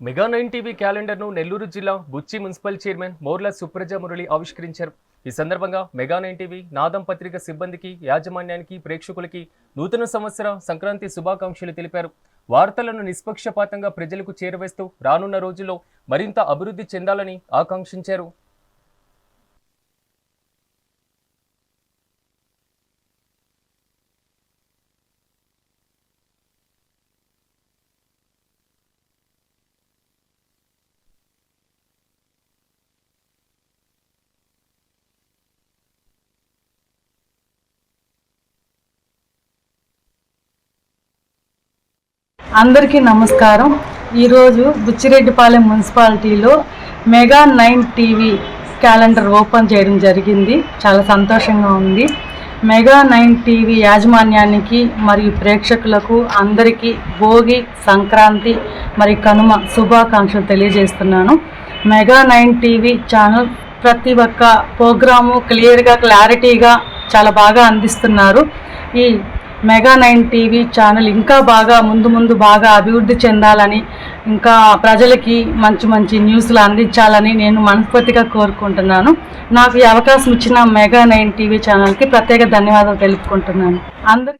Mega nine TV క్యాలెండర్ను నెల్లూరు జిల్లా Buchi municipal chairman Morla Supraja Murali ఆవిష్కరించారు. ఈ సందర్భంగా మెగా నైన్ టీవీ నాదం పత్రిక సిబ్బందికి యాజమాన్యానికి ప్రేక్షకులకి నూతన సంవత్సర సంక్రాంతి శుభాకాంక్షలు తెలిపారు. వార్తలను నిష్పక్షపాతంగా ప్రజలకు చేరవేస్తూ రానున్న రోజుల్లో మరింత అభివృద్ధి చెందాలని ఆకాంక్షించారు. అందరికీ నమస్కారం. ఈరోజు బుచ్చిరెడ్డిపాలెం మున్సిపాలిటీలో mega nine TV calendar open చేయడం జరిగింది. చాలా సంతోషంగా ఉంది. మెగా నైన్ టీవీ యాజమాన్యానికి మరియు ప్రేక్షకులకు అందరికీ భోగి సంక్రాంతి మరి కనుమ శుభాకాంక్షలు తెలియజేస్తున్నాను. మెగా నైన్ టీవీ ఛానల్ ప్రతి ఒక్క ప్రోగ్రాము క్లియర్గా క్లారిటీగా చాలా బాగా అందిస్తున్నారు. ఈ మెగా నైన్ టీవీ ఛానల్ ఇంకా బాగా ముందు ముందు బాగా అభివృద్ధి చెందాలని ఇంకా ప్రజలకి మంచి మంచి న్యూస్లు అందించాలని నేను మనస్ఫూర్తిగా కోరుకుంటున్నాను. నాకు ఈ అవకాశం ఇచ్చిన మెగా నైన్ టీవీ ఛానల్కి ప్రత్యేక ధన్యవాదాలు తెలుపుకుంటున్నాను. అందరి